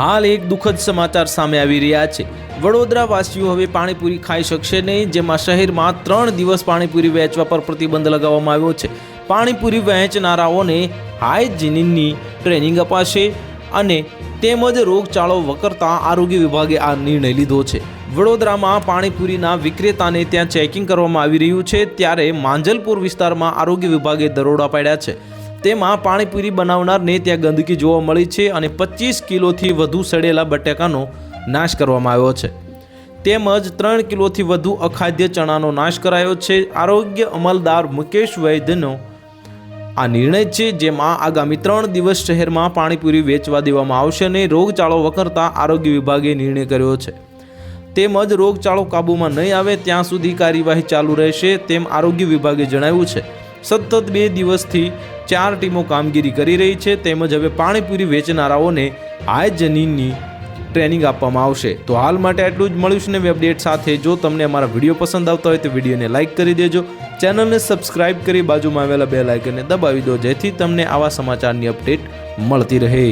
હાલ એક દુઃખદ સમાચાર સામે આવી રહ્યા છે. વડોદરા વાસીઓ હવે પાણીપુરી ખાઈ શકશે નહીં, જેમાં શહેરમાં ત્રણ દિવસ પાણીપુરી વેચવા પર પ્રતિબંધ લગાવવામાં આવ્યો છે. પાણીપુરી વહેંચનારાઓને હાઇજીનની ટ્રેનિંગ અપાશે અને તેમજ રોગચાળો વકરતા આરોગ્ય વિભાગે આ નિર્ણય લીધો છે. વડોદરામાં પાણીપુરીના વિક્રેતાને ત્યાં ચેકિંગ કરવામાં આવી રહ્યું છે, ત્યારે માંજલપુર વિસ્તારમાં આરોગ્ય વિભાગે દરોડા પાડ્યા છે. તેમાં પાણીપુરી બનાવનારને ત્યાં ગંદકી જોવા મળી છે અને પચીસ કિલોથી વધુ સડેલા બટાકાનો નાશ કરવામાં આવ્યો છે. તેમજ ત્રણ કિલોથી વધુ અખાદ્ય ચણાનો નાશ કરાયો છે. આરોગ્ય અમલદાર મુકેશ વૈદ્યનો આ નિર્ણય છે, જેમાં આગામી ત્રણ દિવસ શહેરમાં પાણીપુરી વેચવા દેવામાં આવશે અને રોગચાળો વકરતા આરોગ્ય વિભાગે નિર્ણય કર્યો છે. તેમજ રોગચાળો કાબૂમાં નહીં આવે ત્યાં સુધી કાર્યવાહી ચાલુ રહેશે તેમ આરોગ્ય વિભાગે જણાવ્યું છે. સતત બે દિવસથી ચાર ટીમો કામગીરી કરી રહી છે, તેમજ હવે પાણીપુરી વેચનારાઓને હાઇજનીનની ટ્રેનિંગ આપવામાં આવશે. તો હાલ માટે આટલું જ. મળ્યું છે નવી અપડેટ સાથે. જો તમને અમારા વીડિયો પસંદ આવતા હોય તો વિડીયોને લાઇક કરી દેજો. ચેનલને સબસ્ક્રાઇબ કરી બાજુમાં આવેલા બે લાઇકનને દબાવી દો, જેથી તમને આવા સમાચારની અપડેટ મળતી રહે.